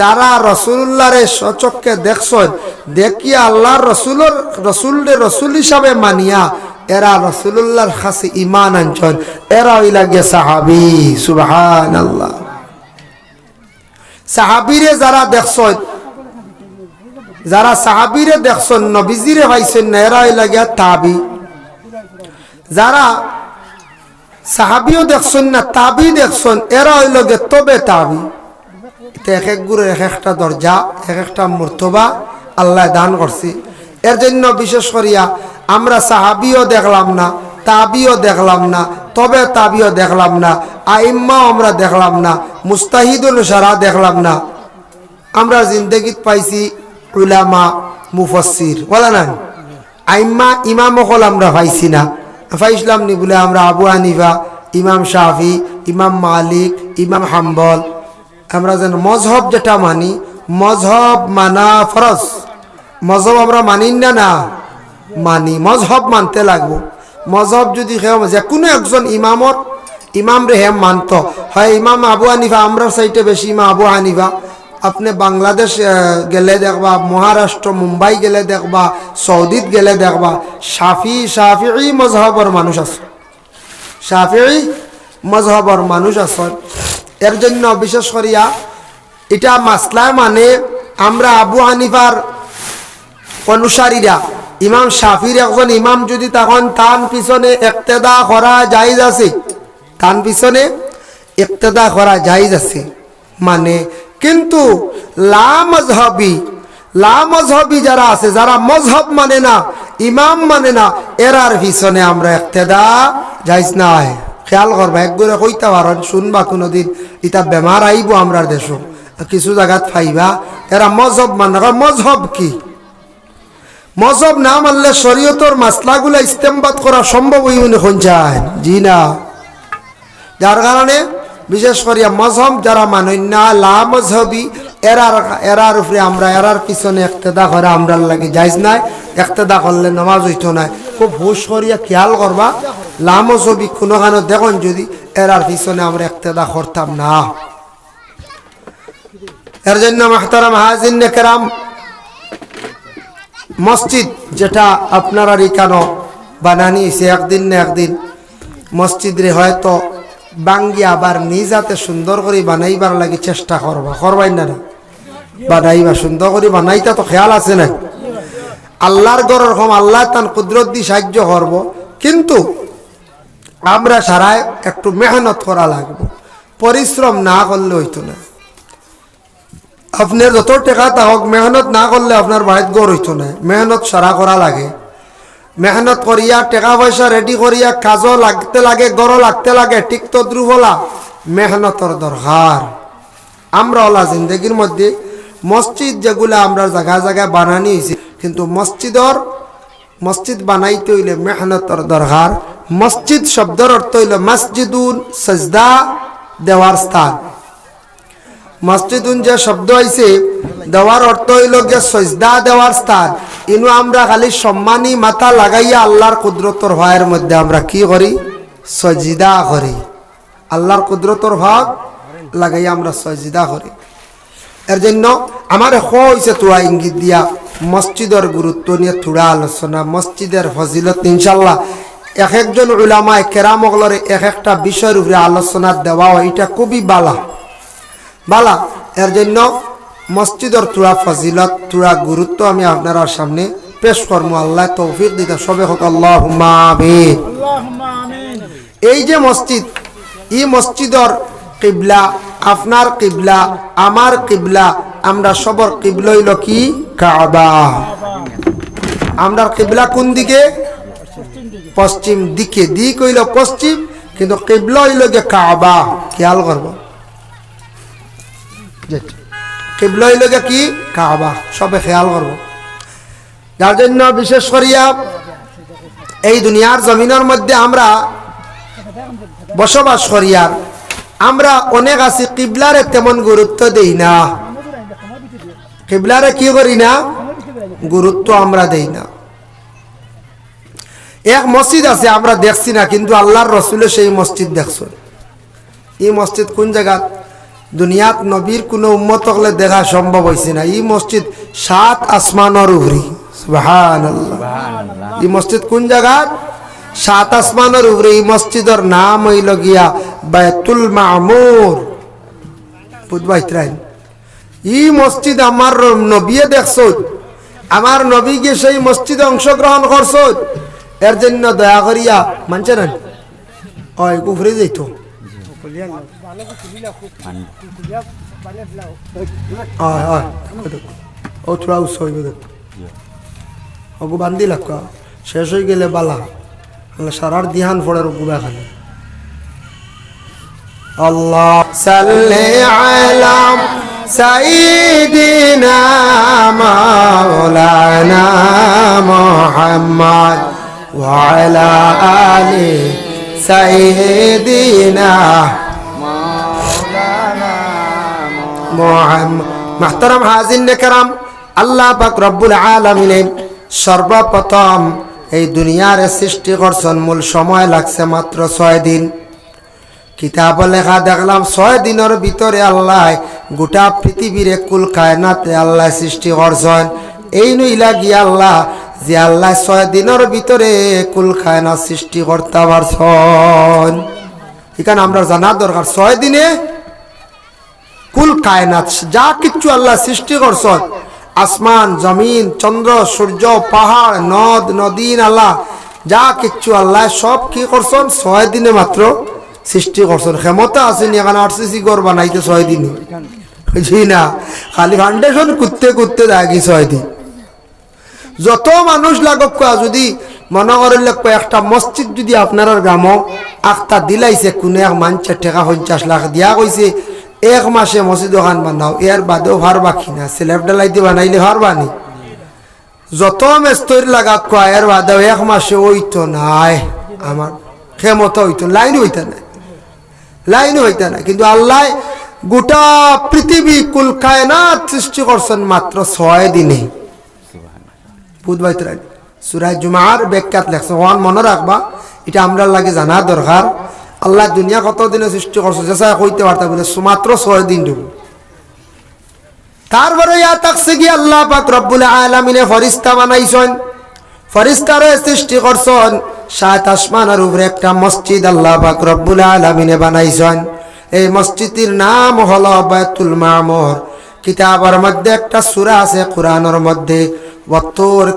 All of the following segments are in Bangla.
যারা রসুল্লাহরে সচককে দেখছেন, দেখিয়া আল্লাহর রসুলের রসুলরে রসুল হিসাবে মানিয়া এরা রসুল্লাহর কাছে ইমান আনছেন। এরা ওই লাগে সাহাবি সুবহান আল্লাহ সাহাবিরে যারা দেখছেন, যারা সাহাবিরে দেখছেন, নবীজিরে পাইছেন না, এরা ওই লাগে তাবি। যারা সাহাবিও দেখছেন না, তাবি দেখছেন, এরা ওই লগে তবে তাবি। এক এক গুরুর এক একটা দরজা, এক একটা মূর্তবা আল্লাহ দান করছি। এর জন্য বিশেষ করিয়া আমরা সাহাবিও দেখলাম না, তাবিও দেখলাম না, তবে তাবিও দেখলাম না, আইম্মাও আমরা দেখলাম না মুস্তাহিদ অনুসারা দেখলাম না। আমরা জিন্দগিত পাইছি উলামা মুফসির বলা না আইম্মা ইমাম হল আমরা পাইছি না। পাইছিলাম নি বলে আমরা আবু হানিফা, ইমাম শাফি, ইমাম মালিক, ইমাম হাম্বল আমরা যেন মজহব যেটা মানি, মজহব মানা ফরজ। মজহব আমরা মানি না না? মানি, মজহব মানতে লাগবো। মজহব যদি যে কোনো একজন ইমামর ইমাম রে হেম মানত। হয়, ইমাম আবু হানিফা আমরা সাইটে বেশি ইমাম আবু হানিফা। আপনি বাংলাদেশ গেলে দেখবা, মহারাষ্ট্র, মুম্বাই গেলে দেখবা, সৌদিত গেলে দেখবা সাফি সাফি মজহবর মানুষ আছে। সাফি মজহবর মানুষ আছে। এর জন্য বিশেষ করিয়া এটা মাসলা মানে আমরা আবু হানিফার অনুসারীরা, ইমাম শাফির একজন ইমাম যদি তখন তান পিছনে একতেদা করা জায়জ আছে তান পিছনে একতেদা করা জায়জ আছে মানে কিন্তু লা মজহবি লা মজহবি যারা আছে, যারা মজহব মানে না, ইমাম মানে না, এরার পিছনে আমরা একতেদা যাইজ নাই। খেয়াল করবা একগুলো কইতে পারেন শুনবা কোনোদিন ইটা বেমার আইব আমরা দেশ। কিছু জায়গাত ফাইবা, এরা মজহব মানে। মজহব কি? মজহব না মানলে শরীয়তর মাসলাগুলা ইস্তেমবাদ করা সম্ভব হই মনে যায় জি না। যার কারণে, বিশেষ করিয়া মজহব যারা মানেন না, লা মজহবি, এরার এরার উপরে আমরা, এরার পিছনে একতেদা করে আমরা লাগে। যাইজ নাই, একতেদা করলে নামাজ হইতো নাই। খুব হুশ করিয়া খেয়াল করবা লা ছবি কোনো কারণে দেখুন যদি, এরার পিছনে আমরা একতেদা করতাম না। এর জন্য মাহতারাম হাজিন কেরাম, মসজিদ যেটা আপনারা কেন বানানি হয়েছে একদিন না একদিন মসজিদ রে হয়তো বাঙ্গি আবার নিজাতে সুন্দর করে বানাইবার লাগে চেষ্টা করবা, করবাই না না বানাইবা সুন্দর করে বানাইতা তো খেয়াল আছে না আল্লাহর গড়ের কম আল্লাহ তান কুদরত দি সাহায্য করব, কিন্তু আমরা সারায় একটু মেহনত করা লাগবে। পরিশ্রম না করলে হইতো না। আপনার যত টাকা তাহক মেহনত না করলে আপনার বাড়িত গড় হইতো না। মেহনত সারা করা লাগে। মেহনত করিয়া টাকা পয়সা রেডি করিয়া, কাজও লাগতে লাগে গড় লাগতে লাগে, ঠিক তো দ্রুবলা মেহনতর দরকার। আমরা ওলা জিন্দগির মধ্যে মসজিদ যেগুলা আমরা জায়গায় জায়গায় বানানি হয়েছে কিন্তু মসজিদর মসজিদ বানাইতে হইলে মেহনতর দরকার। মসজিদ শব্দর অর্থ হইল মসজিদুন সজদা দেওয়ার স্থান। মসজিদুন যে শব্দ হয়েছে দেওয়ার অর্থ হইল যে সজদা দেওয়ার স্থান। ইনু আমরা খালি সম্মানী মাথা লাগাইয়া আল্লাহর কুদরতর ভয়ের মধ্যে আমরা কি করি? সজিদা করি। আল্লাহর কুদরতর ভাগ লাগাইয়া আমরা সজিদা করি। এর জন্য আমার হয়েছে তোরা ইঙ্গিত দিয়া মসজিদের গুরুত্ব নিয়ে থোড়া আলোচনা, মসজিদের ফজিলত ইনশাল্লাহ এক একজন উলামায় কেরামগলরে এক একটা বিষয়ের উপরে আলোচনা দেওয়া হয় এটা খুবই বালা। বালা এর জন্য মসজিদের তুরা ফজিলত তুরা গুরুত্ব আমি আপনার সামনে পেশ করব আল্লাহ তৌফিক দিতে সবে হোক আল্লাহ এই যে মসজিদ এই মসজিদর কিবলা আপনার কিবলা আমার কিবলা আমরা সবর কিবলা হইল কি? কাবা। আমরা কিবলা কোন দিকে? পশ্চিম দিকে, দিক হইল পশ্চিম, কিন্তু কিবলা হইল যে কাবা। খেয়াল করব। কিবলা হইল যে কি? কাবা। সবে খেয়াল করব। যার জন্য বিশেষ করিয়া এই দুনিয়ার জমিনের মধ্যে আমরা বসবাস করিয়ার আমরা অনেক আছি, কিবলারে তেমন গুরুত্ব দেই না। কিবলারে কি করি না? গুরুত্ব আমরা দেই না। এক মসজিদ আছে আমরা দেখছি না কিন্তু আল্লাহর রসুলে সেই মসজিদ দেখছ। এই মসজিদ কোন জায়গা? দুনিয়াত নবীর কোনো উম্মত হলে দেখা সম্ভব হয়েছে না। এই মসজিদ সাত আসমানের সুবহানাল্লাহ। এই মসজিদ কোন জায়গার সাত আসমানের উপরে। এই মসজিদের নাম হইল গিয়া বায়তুল মামুর। বুঝবাইত্রাইন এই মসজিদ আমার নবীয়ে দেখছ। আমার নবী গিয়ে সেই মসজিদে অংশগ্রহণ করছ। এর জন্য দয়া করিয়া মানছে না? ওই কুফরে হয় ও থোড়া উৎস হইব ওগু বান্ধি লাগ শেষ হয়ে গেলে বালা। সারার দিহান পড়ে রোগু খালি আল্লাহ সাল্লি আলা সাইয়্যিদিনা মাওলানা মুহাম্মদ। আলি সাইয়্যিদিনা মোহাম্মদ মাহতারাম হাজিন নেকারাম আল্লাহ পাক রব্বুল আলমিনে সর্বপ্রথম এই দুনিয়ার সৃষ্টি করছেন মূল সময় লাগছে মাত্র ছয় দিন। কিতাব লেখা দেখলাম ছয় দিনের ভিতরে আল্লাহ গোটা পৃথিবীর কুল কায়নাতে আল্লাহ সৃষ্টি করছেন। এই নইলা গিয়া আল্লাহ যে আল্লাহ ছয় দিনের ভিতরে কুল কায়না সৃষ্টি করতে পারছেন। এখানে আমরা জানার দরকার, ছয় দিনে কুল কায়নাত যা কিচ্ছু আল্লাহ সৃষ্টি করছেন। আসমান, জমিন, চন্দ্র, সূর্য, পাহাড়, নদ নদী আল্লাহ, যা কিচ্ছু আল্লাহ সব কি করছেন? ছয় দিনে মাত্র সৃষ্টি করছেন। ক্ষমতা আসেনি এখানে আরসিসি ঘর বানাইতে ছয় দিনে। বুঝি না? খালি ফাউন্ডেশন করতে করতে দেখি ছয় দিন? যত মানুষ লাগক কোয়া যদি মনে করিল একটা মসজিদ যদি আপনার গ্রাম আখটা দিলাইছে, কোনে এক মানুষের টাকা পঞ্চাশ লাখ দিয়া কইছে, এক মাসে মসজিদ ওখান বানাও এর বাদেও ভারবা কিনা স্লেব ডালাইতে বানাইলে ভারবানি যত মেস্তরি লাগা কোয়া এর বাদেও এক মাসে ওইতো নাই। আমার ক্ষমতা হইতো লাইন হইতে নাই। লাইন হইতে নাই। কিন্তু আল্লাহ গোটা পৃথিবী কুল কায়নাত সৃষ্টি করছেন মাত্র ছয় দিনে। বুধবাইতে সুরাই জুমার ব্যাখ্যাত লেখছে, ওয়ান, মনে রাখবা, এটা আমরা লাগে জানা দরকার। আল্লাহ দুনিয়া কত দিনে সৃষ্টি করছে যেসা কইতে পারতা বলে মাত্র ছয় দিন দেব তারপরে ইয়া থাকছে কি আল্লাহ পাক রব্বুল আলামিনে ফরিস্তা বানাইছেন। ফরিস্তারে সৃষ্টি করছেন, সাত আসমানের উপরে একটা মসজিদ আল্লাহ পাক রব্বুল আলামিনে বানাইছেন। এই মসজিদের নাম হলো বায়তুল মামুর। কিতাবের মধ্যে একটা সূরা আছে, কোরআনের মধ্যে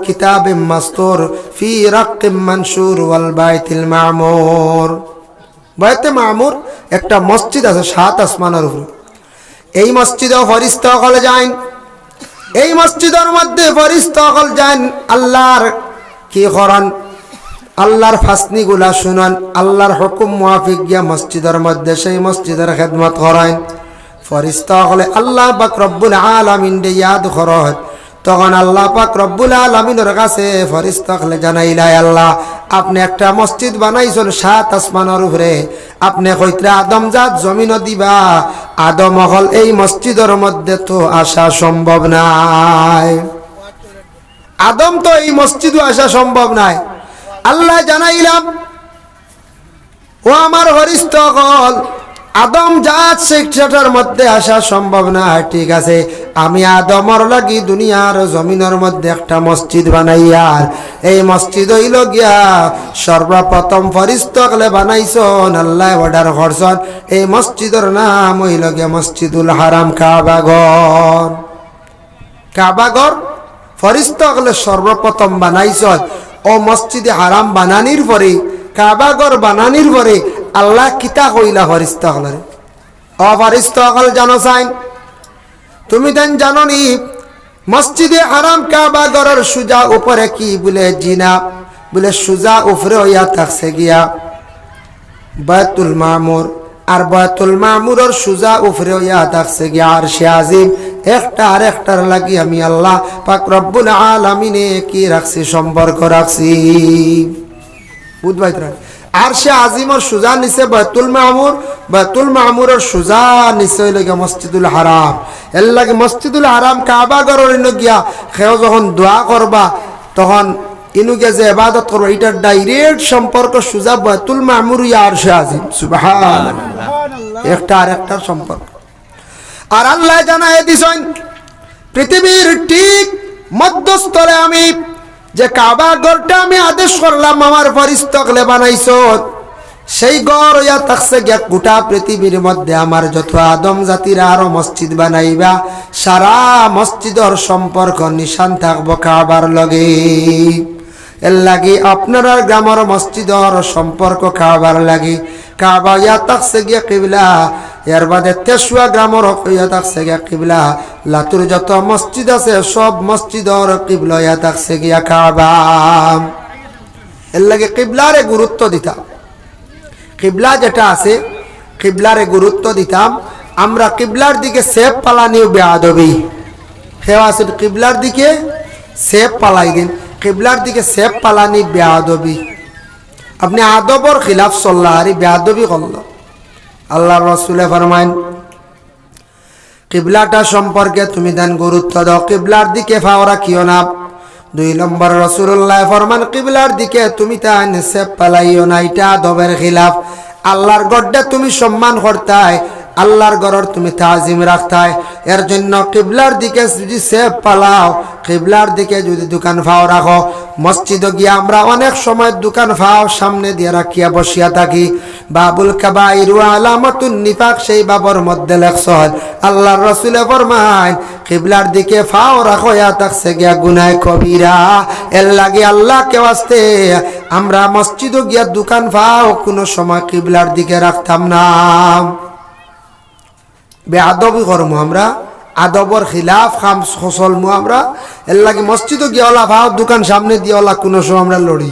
কিতাবে মাস্তুর ফি রাক্কিম মানশুর ওয়াল বাইতুল মামুর বাইতে মামুর, একটা মসজিদ আছে সাত আসমানের উপরে। এই মসজিদেও ফরিস্তা হলে যান এই মসজিদের মধ্যে ফরিস্তা হল যান আল্লাহর কি করান? আল্লাহর ফাসনি গুলা শুনান। আল্লাহর হুকুম মুআফিক গিয়া মসজিদের মধ্যে সেই মসজিদের খেদমত করেন ফরিস্তা হলে আল্লাহ পাক রব্বুল আলামিন ইয়াদ করত তখন আল্লাহ পাক রব্বুল আলমিনের কাছে ফরিস্তা হলে জানাইলাই আল্লাহ, আপনি একটা মসজিদ বানাইছেন সাত আসমানের উপরে। আপনি কইত্রা আদমজাত জমিন দিবা। আদম হল এই মসজিদের মধ্যে তো আসা সম্ভব নাই। আদম তো এই মসজিদও আসা সম্ভব নাই। আল্লাহ জানাইলাম, ও আমার হরিস্ত হল আদম জাত সেটার মধ্যে আসা সম্ভব না, ঠিক আছে। আমি আদমর লাগি দুনিয়ার জমিনের মধ্যে একটা মসজিদ বানাইয়ার এই মসজিদ হইল গিয়া সর্বপ্রথম ফরিস্তকলে বানাইছন, আল্লাহ অর্ডার করছন। এই মসজিদের নাম হইল গিয়া মসজিদুল হারাম কাবাগর কাবাগর ফরিস্তকলে সর্বপ্রথম বানাইছন। ও মসজিদে হারাম বানানির পরে কাবাগর বানানির পরে আল্লাহ কিতা কইলা ফরিস্তা হলের অ ফরিস্তা হল জানো চাইন তুমি দেন জানো নি মসজিদে হারাম কাবাগরের সুজা উপরে কি বলে জিনা, বলে সুজা উপরে হইয়া থাকছে গিয়া। বায়তুল মামুর, আর বায়তুল মামুরের সুজা উপরে হইয়া থাকছে গিয়া আর সে আজিম। একটা আর একটার লাগি আমি আল্লাহ পাক রব্বুল আলামিনে কি রাখছি, সম্পর্ক রাখছি। বুধবাইতরা আর সে আজিমর সুজা নিছে বাইতুল মামুর, বাইতুল মামুরের সুজা নিছে হইল মসজিদুল হারাম। এর লাগে মসজিদুল হারাম কাবা গড়র ইনো গিয়া সেও যখন দোয়া করবা, তখন ইনুকে যে এবাদত করব এটার ডাইরেক্ট সম্পর্ক সুজা বাইতুল মামুর ইয়া আর সে আজিম। সুবহান একটা আর একটার সম্পর্ক। আর আল্লাহ জানায় দিছেন, পৃথিবীর ঠিক মধ্যস্থলে আমি যে কাবা গড়টা আমি আদেশ করলাম, আমার পরিস্তকলে বানাইছ। সেই গড় ইয়া থাকছে গিয়া গোটা পৃথিবীর মধ্যে আমার যত আদম জাতির আরও মসজিদ বানাইবা, সারা মসজিদর সম্পর্ক নিশান থাকব কাবার লগে। এর লাগি আপনার গ্রামের মসজিদর সম্পর্ক কাবার লাগে। কাবা ইয়া থাকছে গিয়া কিবলা এর বাদে তেসুয়া গ্রামের ইয়া থাকছে গিয়া কিবলা। লাতুর যত মসজিদ আছে, সব মসজিদর কিবলা ইয়া থাকছে গিয়া কাবা। এর লাগে কিবলারে গুরুত্ব দিতাম। কিবলা যেটা আছে, কিবলারে গুরুত্ব দিতাম। আমরা কিবলার দিকে সেফ পালানিও বেয়াদবি। সেও আছে কিবলার দিকে সেফ পালাই দিন। কিবলার দিকে সেফ পালানি বেয়াদবি। আপনি আদবর খিলাফ চল্লা আর বেয়াদবি করল। আল্লাহ রসুলে ফরমাইন, কিবলাটা সম্পর্কে তুমি দেন গুরুত্ব দাও। কিবলার দিকে ফাও রাখিও না। দুই নম্বর রসুল্লাহ ফরমান, কিবলার দিকে তুমি তা সেপ পালাইও না। এটা আদবের খিলাফ। আল্লাহর গড্ডে তুমি সম্মান করতাই আল্লাহর গড়র তুমি তাজিম রাখতাই এর জন্য কিবলার দিকে যদি সেপ পালাও, কিবলার দিকে যদি দোকান ফাও রাখো, মসজিদে গিয়ে আমরা অনেক সময় দোকান ফাও সামনে দিয়ে রাখিয়া বসিয়া থাকি। বাবুল কাবাইর আলামতুন নিফাক সেই বাবর মধ্যে লেখছ, আল্লাহর রসুলে ফরমায়, কিবলার দিকে ফাও রাখো, ইয়া থাকছে গিয়া গুনায় কবিরা। এর লাগে আল্লাহ কে আসতে আমরা মসজিদে গিয়া দোকান ফাও কোনো সময় কিবলার দিকে রাখতাম না। বেআবি করমু আমরা। আদবর খিলাফ খাম সলমু আমরা। এর লাগে মসজিদও গিয়াওলা ভাও দোকান, সামনে দিয়াওলা কোনো সময় আমরা লড়ি।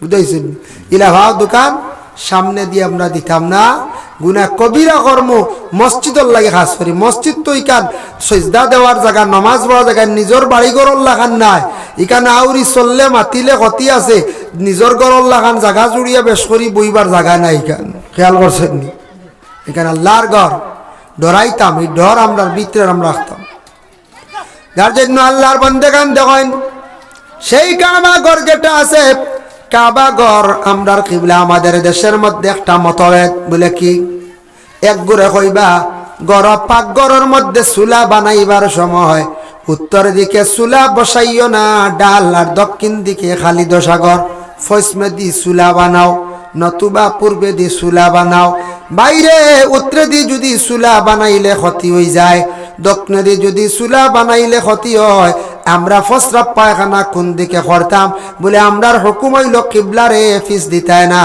বুঝাইছেন? ইলা ভাও দোকান, সামনে দিয়ে আমরা দিতাম না। গুনা কবিরা কর্ম, মসজিদর লাগে খাস করি। মসজিদ তো ইকান সজদা দেওয়ার জায়গা, নমাজ পড়ার জায়গা, নিজের বাড়ি ঘরর লাগান নাই। ইকান আউরি চললে মাতিলে ক্ষতি আছে। নিজের ঘরর লাগান জায়গা জুড়িয়া বেশ করি বইবার জায়গা নাই ইকান। খেয়াল করছেন এখানে আল্লাহর ঘর। ডরাইতাম, এই ডর আমরা ভিতরে আমরা রাখতাম। যার জন্য আল্লাহর বন্দেগান দেখেন সেই কাবা ঘর যেটা আছে, কাবা ঘর আমরার কিবলা আমাদের দেশের মধ্যে একটা মতভেদ, বলে কি? এক গুড়ে কইবা গর পাকগরের মধ্যে চুলা বানাইবার সময় উত্তর দিকে চুলা বসাইও না, ডাল আর দক্ষিণ দিকে খালি দশাগর ফসমে দি চুলা বানাও, নতুবা পূর্বে দি চুলা বানাও বাইরে উত্তরে দি যদি চুলা বানাইলে ক্ষতি হয়ে যায়, দক্ষিণে দি যদি চুলা বানাইলে ক্ষতি হয়, আমরা ফসরাব পায়খানা কোন দিকে করতাম? বলে আমরার হুকুম হইল কিবলারে ফিস দিতায় না,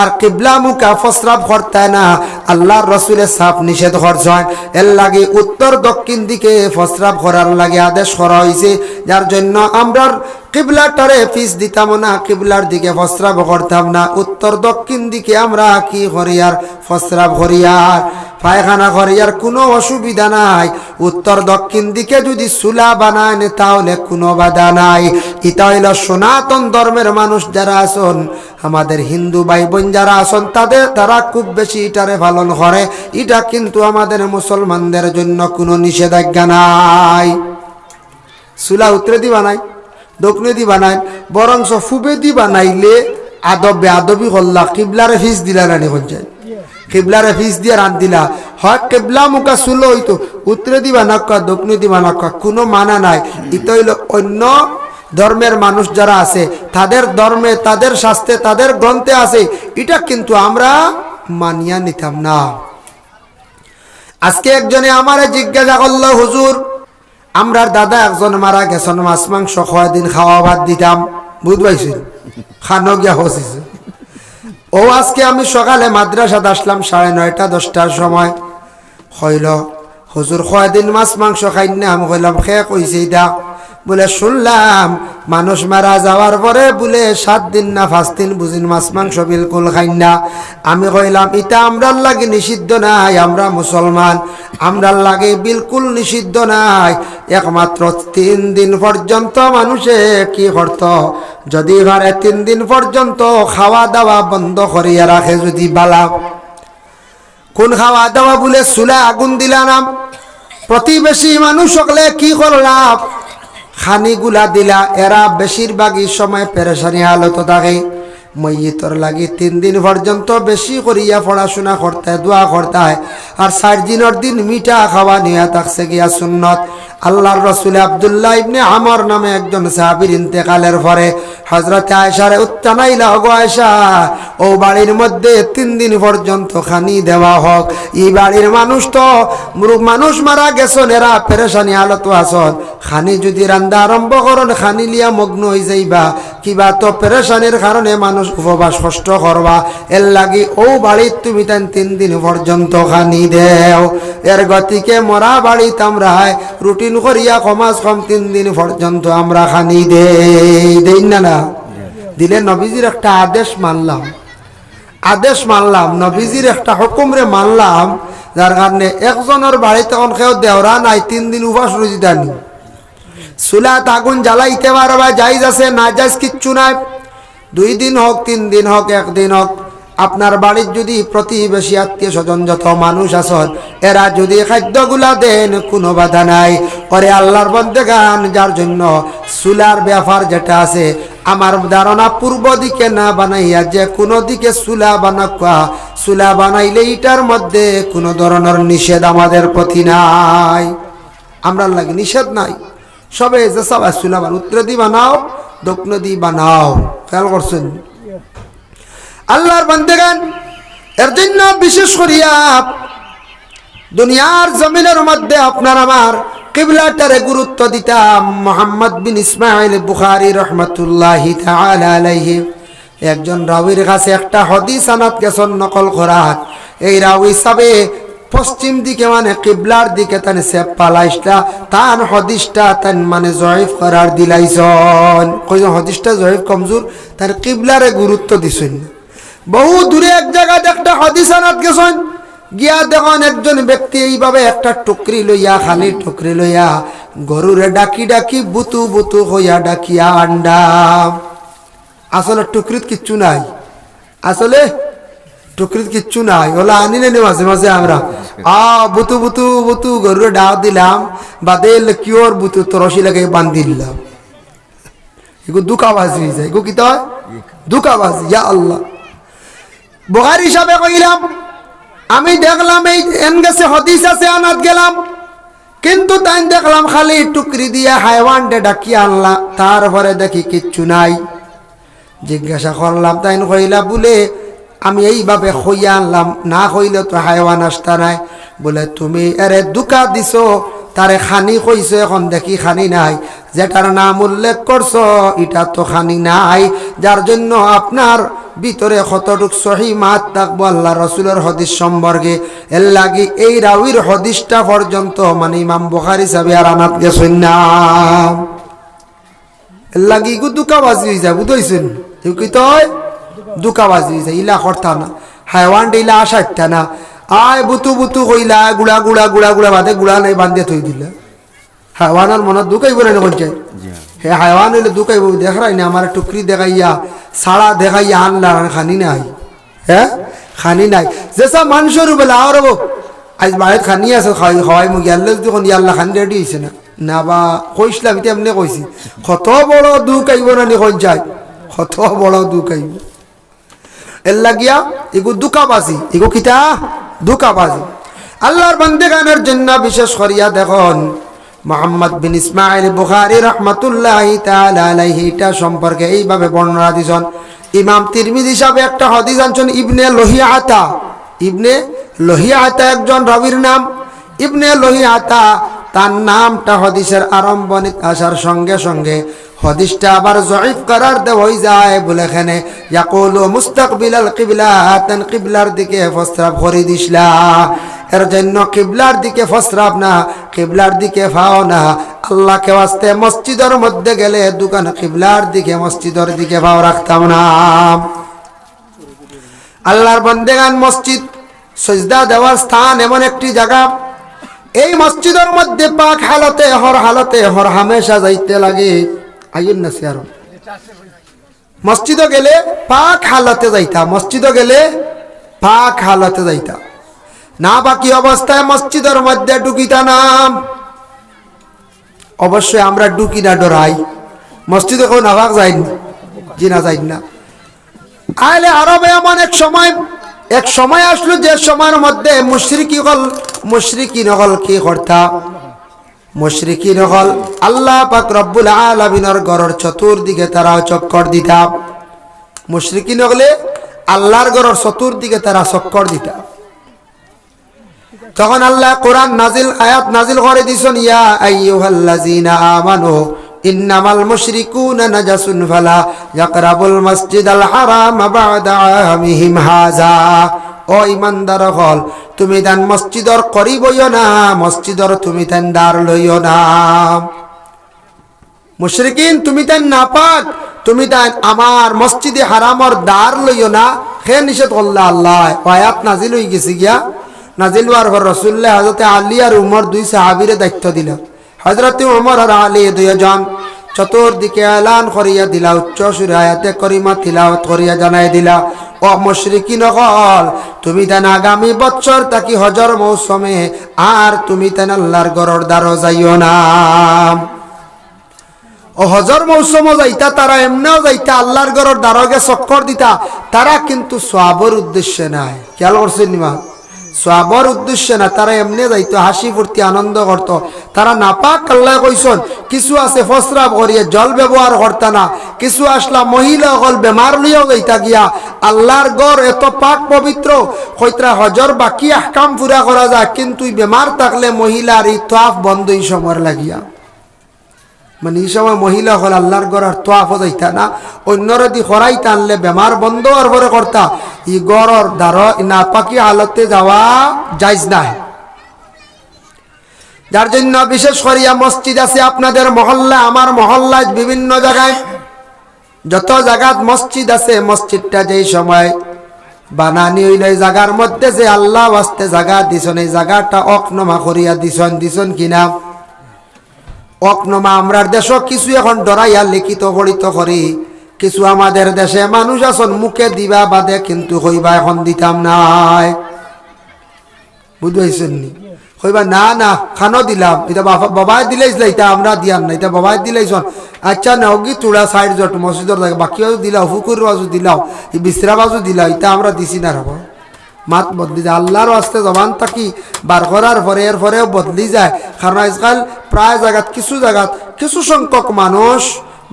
আর কিবলা মুখা ফসরাব করতায় না। আল্লাহর রসুলের সাপ নিষেধ করছেন। এর লাগে উত্তর দক্ষিণ দিকে ফসরাব করার লাগে আদেশ করা হয়েছে যার জন্য আমরার কিবলাটারে ফিস দিতাম না, কিবলার দিকে ফসরাব করতাম না। উত্তর দক্ষিণ দিকে আমরা কি করিয়ার? ফসরাব করিয়ার। পায়খানা করিয়ার কোনো অসুবিধা নাই। উত্তর দক্ষিণ দিকে যদি চুলা বানায় তাহলে কোনো বাধা নাই। এটা হইল সনাতন ধর্মের মানুষ যারা আছেন, আমাদের হিন্দু ভাই বোন যারা আছেন, তাদের তারা খুব বেশি ইটারে পালন করে। এটা কিন্তু আমাদের মুসলমানদের জন্য কোনো নিষেধাজ্ঞা নাই। চুলা উত্তরে দিবা বানাই দক্ষিণে দি বানাই বরঞ্চ ফুবে দি বানাইলে আদবে আদবি করলা কিবলারে ফিস দিলা রানি হঞ্চায় কেবলারে ফিস দিয়ে রান দিলা। হয় কেবলা মুখা চুলো হইতো, উত্তরে দিবা নাকা দক্ষিণে দিবা নাকা কোনো মানা নাই। ইতো অন্য ধর্মের মানুষ যারা আছে, তাদের ধর্মে, তাদের শাস্তে তাদের গ্রন্থে আছে, এটা কিন্তু আমরা মানিয়া নিতাম না। আজকে একজনে আমারে জিজ্ঞাসা করল, হুজুর আমরার দাদা একজন মারা গেছেন, মাছ, মাংস দিন, খাওয়া ভাত দিতাম। বুঝ পাইছেন খানো গিয়া হসিছে। ও আজকে আমি সকালে মাদ্রাসাত আসলাম, সাড়ে নয়টা, দশটার সময়। হইল হুজুর দিন, মাছ, মাংস খাই না? আমি কইলাম, খেয়ে কইছে দা বলে শুনলাম, মানুষ মারা যাওয়ার পরে বলে সাত দিন না পাঁচ দিন বুঝিন মাছ, মাংস বিলকুল খাই না। আমি কইলাম, এটা আমরার লাগে নিষিদ্ধ নাই, আমরা মুসলমান। আমরার লাগে বিলকুল নিষিদ্ধ নাই। একমাত্র তিন দিন পর্যন্ত মানুষে কি করত? যদি এবারে তিন দিন পর্যন্ত খাওয়া দাওয়া বন্ধ করিয়া রাখে যদি বালা। কোন খাওয়া দাওয়া বলে চুলা আগুন দিলা নাম প্রতিবেশী মানুষ সকলে কি করলাম? খানিগুলা দিলা, এরা বেশিরভাগই সময় পেরেশানি হালত থাকে। মইতর লাগি তিন দিন পর্যন্ত বেশি করিয়া পড়াশোনা করতে, দোয়া করতে হয়। আর ষাট দিনের দিন মিঠা খাওয়া নিয়ে থাকছে গিয়া সুন্নত। আল্লাহর রসুল আবদুল্লাহ ইবনে আমর নামে একজন সাহাবির ইন্তেকালের পরে হজরতে আয়সারে উত্তানাইলা গো আয়সা ও বাড়ির মধ্যে তিন দিন পর্যন্ত খানি দেওয়া হোক। এই বাড়ির মানুষ তো মানুষ মারা গেছন, এরা পেরেশানি হালত আসন খানি যদি রান্দা আরম্ভ করন, খানি লিয়া মগ্ন হয়ে যাইবা। কিবা তো পেরেশানির কারণে মানুষ উপবাস কষ্ট করবা। এর লাগি ও বাড়ির তুমি তাই তিন দিন পর্যন্ত খানি দেও। এর গতিকে মরা বাড়িত আমরা রুটিন করিয়া কমাস কম তিন দিন পর্যন্ত আমরা খানি দেই। না না? দিলে নবীজির একটা আদেশ মানলাম। আদেশ মানলাম, নবীজির একটা হুকুমরে মানলাম, যার কারণে একজনের বাড়িতে তখন কেউ দেওরা নাই, তিন দিন উপাস রুজি দানি চুলাত আগুন জ্বালাইতে পারবা যাইজ আছে, না যাইজ কিচ্ছু নাই। দুই দিন হোক, তিন দিন হোক, একদিন হোক আপনার বাড়ির যদি প্রতিবেশী আত্মীয় স্বজন যত মানুষ আসন এরা যদি খাদ্যগুলা দেন, কোনো বাধা নাই। পরে আল্লাহর বন্ধে গান যার জন্য চুলার ব্যাপার যেটা আছে, আমার ধারণা পূর্ব দিকে না বানাইয়া যে কোনো দিকে চুলা বানাকা চুলা বানাইলে এটার মধ্যে কোনো ধরনের নিষেধ আমাদের প্রতি নাই। আমরা লাগে নিষেধ নাই। সবে যে সব চুলা বান উত্তর দি বানাও দক্ষিণ দি বানাও খেয়াল করছেন? আল্লাহর বান্দেগান, এর জন্য বিশেষ করিয়া দুনিয়ার জমিনের মধ্যে আপনার আমার কিবলাটারে গুরুত্ব দিতাম, মোহাম্মদ বিন ইসমাইল বুখারি রহমতুল্লাহ আলাইহি। একজন রাউির কাছে একটা হদিস আনাত গেছন নকল করাত এই রাউি সাবে পশ্চিম দিকে মানে কিবলার দিকে তান সে পালাইসটা তান হদিসটা তান মানে জয়ীফ করার দিলাইছন কই হদিসটা জয়ীফ কমজোর, তার কিবলারে গুরুত্ব দিছেন বহু দূরে এক জায়গায় একটা হদিস আনাত গেছেন। গিয়া দেখুন একজন ব্যক্তি এইভাবে একটা টুকরি লইয়া, খালি টুকরি লইয়া গরুরে ডাকি ডাকি বুতু বুতু হইয়া ডাকিয়া আন্ডা। আসলে টুকরিত কিচ্ছু নাই। আসলে টুকরিত কিচ্ছু নাই। ওলা আনি নেই মাঝে মাঝে আমরা। আ, বুতু বুতু বুতু গরুরে ডাক দিলাম বাদে কিওর বুতু তরসি লাগে বান্ধি দিলাম এগো দুকাবাজি যায়। এগো কি তো হয় দুকাবাজি। ইয়া আল্লাহ। বহার হিসাবে কইলাম, আমি দেখলাম এই এন গেছে হদিস আছে, আনাত গেলাম। কিন্তু তাই দেখলাম খালি টুকরি দিয়ে হাইওয়ান ডে ডাকিয়ে আনলাম তারপরে দেখি কিচ্ছু নাই। জিজ্ঞাসা করলাম, তাই কইলা, বলে, আমি এইভাবে খইয়া আনলাম, না কইলে তো হাইওয়ান আসতা নাই। বলে, তুমি এরে দুকা দিছো, তারে খানি কইছো, এখন দেখি খানি নাই। যেটার নাম উল্লেখ করছ, এটা তো খানি নাই। যার জন্য আপনার ভিতরে কতটুক সহি মাত থাকব আল্লাহ রসুলের হদিস সম্পর্কে। এর লাগি এই রাউির হদিসটা পর্যন্ত মানে ইমাম বখারি সাহেব আর আনাত গেছেন না। এর লাগি ইগু দুকাবাজি হয়ে যায় বুঝতেছেন কেউ কি তয় দুকাবাজি হয়ে যায়, ইলা করতা না। হাইওয়ান ইলা আসাইতা না। আয় বুতু বুতু কইলা, গুড়া গুড়া গুড়া গুড়া বাদে গুড়া নাই বান্ধে থই দিলা। হাইওয়ানের মনত দুকাইব না কইছে। হে হাইওয়ান হইলে দুকাইব দেখাই না, আমার টুকরি দেখাইয়া সাড়া দেখাইয়া আনলা খানি নাই। হ্যাঁ খানি নাই। যেসব মানুষের বেলা আর আজ বাড়িত খানি আছে, খাওয়াই খাওয়াই মুখ যখন ইয়াল্লা খানি রেডি হয়েছে না। না বা, কইসলাম, এটা এমনি কইছি। কত বড় দুঃখ আইব না নি কই যায় কত বড় দুঃখ আইব এর লাগিয়া, এগু দুকাবাজি, এগু কিতা? দুকাবাজি। আল্লাহর বান্দেগানের জন্য বিশেষ করিয়া দেখুন মোহাম্মদ বিন ইসমাইল বুখারি রহমতুল্লাহ আলাইহি, এটা সম্পর্কে এইভাবে বর্ণনা দিছেন ইমাম তিরমিজি হিসাবে একটা হদিস আনছেন, ইবনে লোহিয়া আতা ইবনে লোহিয়া আতা একজন রবির নাম। ইবনে লোহিয়া আতা তার নামটা হদিসের আরম্ভনিত আসার সঙ্গে সঙ্গে হদিসটা আবার জয়ীফ করার দে হয়ে যায় বলে এখানে ইয়াকুলু মুস্তাকবিলাল কিবলা, তেন কিবলার দিকে প্রস্রাব করে দিসলা এর জন্য কিবলার দিকে ফসরাব না, কিবলার দিকে ফাও না। আল্লাহকে ওয়াস্তে মসজিদের মধ্যে গেলে দোকান কিবলার দিকে, মসজিদের দিকে ফাও রাখতাম না। আল্লাহর বন্দেগান মসজিদ, সজদা দেওয়ার স্থান এমন একটি জায়গা। এই মসজিদের মধ্যে পাক হালতে, হর হালতে, হর হামেশা যাইতে লাগে। আইন না সে আরও। মসজিদে গেলে পাক হালতে যাইতা, মসজিদে গেলে পাক হালতে যাইতা। না বাকি অবস্থায় মসজিদের মধ্যে ঢুকিতা নাম অবশ্যই আমরা ঢুকি না ডরাই। মসজিদে কেউ নাভাগ যাই না জি না যাই না। আইলে আরবে এমন এক সময় এক সময় আসলো যে সময়ের মধ্যে মুশরিকি হল মুশরিকি নকল কি করতা? মুশরিকি নকল আল্লাহ পাক রব্বুল আলামিনের ঘরের চতুর্দিকে তারা চক্কর দিতা। মুশরিকি নকলে আল্লাহর ঘরের চতুর্দিকে তারা চক্কর দিতা। তখন আল্লাহ কোরআন নাজিল, আয়াত নাজিল করে দিছেন ইয়া আইয়ুহাল্লাযীনা আমানু ইন্নামাল মুশরিকুনা নাজাসুন ফালা ইয়াকরাবুল মাসজিদাল হারাম বা'দা আমিহিম হাযা। ও ইমানদার হল, তুমি তান মসজিদর করিবইও না, মসজিদর তুমি তান দার লইও না। মুশরিকিন, তুমি তান নাপাক, তুমি তান আমার মসজিদে হারামর দার লইও না। হে নিষেধ করল্লা আল্লাহ, আয়াত নাজিল হয়ে গেছে গিয়া। নাজিল হওয়ার পর রসুল্লাহ হজরতে আলী আর উমর দুই সাহাবিরে দায়িত্ব দিল। হজরতে উমর আর আলী দুইজন চতুর্দিকে এলান করিয়া দিলা, উচ্চ সুরে আয়াতে করিমা তিলাওয়াত করিয়া জানাই দিলা, ও মুশরিকি নকল তুমি তেন আগামী বছর তাকি হজর মৌসুমে, আর তুমি তেন আল্লাহর গরর দ্বারো যাইও না। ও হজর মৌসুমও যাইতা, তারা এমনিও যাইতা, আল্লাহর গরর দ্বারকে চক্কর দিতা, তারা কিন্তু সোয়াবর উদ্দেশ্যে নাই। খেয়াল করছেন নিমা সোয়াবর উদ্দেশ্যে না, তারা এমনি যাইতো, হাসি ফুর্তি আনন্দ করত। তারা নাপাক আল্লাহ কইসন কিছু আছে ফসরাব করিয়ে জল ব্যবহার করতা না, কিছু আসলা মহিলা অকল বেমার লইয়াও যাইতা গিয়া আল্লাহর গড় এত পাক পবিত্র কইত্রা হজর বাকি আহকাম পুরা করা যায়, কিন্তু বেমার থাকলে মহিলার এই তোয়াফ বন্ধ এই সময় লাগিয়া। মানে এই সময় মহিলা হল আল্লাহর গড়ার তোয়াফ যাইতা না। অন্যরা দি হরাই টানলে বেমার বন্ধ আর পরে করতা। ই গড়র দ্বার না পাকি হালতে যাওয়া যাইজ নাই। যার জন্য বিশেষ করিয়া মসজিদ আছে আপনাদের মহল্লা, আমার মহল্লায় বিভিন্ন জায়গায় যত জায়গাত মসজিদ আছে, মসজিদটা যেই সময় বানানি হইলে জায়গার মধ্যে যে আল্লাহ আসতে জায়গা দিছন, এই জায়গাটা অকনমা করিয়া দিছন দিছন কিনা? অকনমা আমরার দেশ কিছু এখন ডরাইয়া লিখিত গড়িত করি। কিছু আমাদের দেশে মানুষ আছেন, মুখে দিবা বাদে কিন্তু হইবা এখন দিতাম নাই। বুঝবাইছেন নি? কইবা না না, খানো দিলাম। এটা বাবা, বাবাই দিলাইছিল এটা আমরা দিয়াম না, এটা বাবাই দিলাইছন। আচ্ছা নাও কি তোড়া সাইড জট মসজিদর থাকে বাকি দিলাও ফুকুর বাজু দিলাও বিশ্রা বাজু দিলাও, এটা আমরা দিছি না রব মাত বদলি যায়। আল্লাহর আসতে জবান থাকি, বার করার পরে এর পরেও বদলি যায়। কারণ আজকাল প্রায় জায়গাত কিছু জায়গাত কিছু সংখ্যক মানুষ,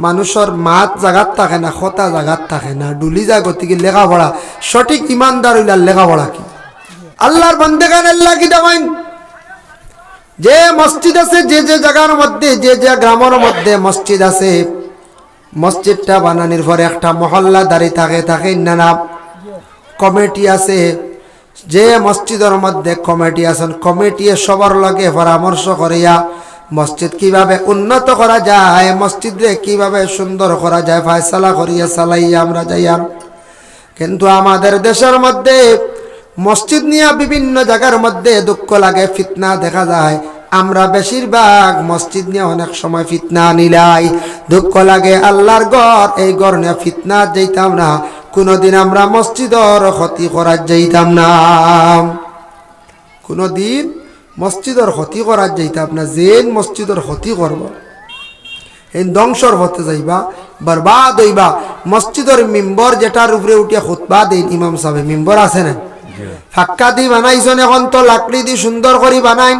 মানুষের মাত জাগাত থাকে না, খতা জাগাত থাকে না, ডুলি যায় গতিকে লেখাপড়া। সঠিক ইমানদার হইলার লেখাপড়া কি? আল্লাহর বন্দেগানের লাগি দেওয়াইন যে মসজিদ আছে, যে যে জায়গার মধ্যে, যে যে গ্রামের মধ্যে মসজিদ আছে, মসজিদটা বানানোর পরে একটা মহল্লা দাঁড়িয়ে থাকে থাকে নানা কমিটি আছে যে মসজিদের মধ্যে কমিটি আছেন কমিটি সবার লগে পরামর্শ করিয়া মসজিদ কীভাবে উন্নত করা যায় মসজিদে কীভাবে সুন্দর করা যায়, ফায়সালা করিয়া চালাইয়া আমরা যাইয়ার কিন্তু আমাদের দেশের মধ্যে মসজিদ নিয়ে বিভিন্ন জায়গার মধ্যে দুঃখ লাগে, ফিতনা দেখা যায়। আমরা বেশিরভাগ মসজিদ নিয়ে অনেক সময় ফিতনা নিলাই দুঃখ লাগে, আল্লাহর গড় এই গড় নিয়ে ফিতনা যেতাম না। কোনোদিন আমরা মসজিদর ক্ষতি করার যাইতাম না। কোনোদিন মসজিদর ক্ষতি করার যাইতাম না যেন মসজিদর ক্ষতি করব। এই ধ্বংসর হতে যাইবা বরবাদ হইবা। মসজিদর মিম্বর যেটার উপরে উঠিয়া খুতবা দেন ইমাম সাহেব মিম্বর আছে না? ফাক্কা দি বানাইছন এখন তো লাকড়ি দি সুন্দর করে বানাইন।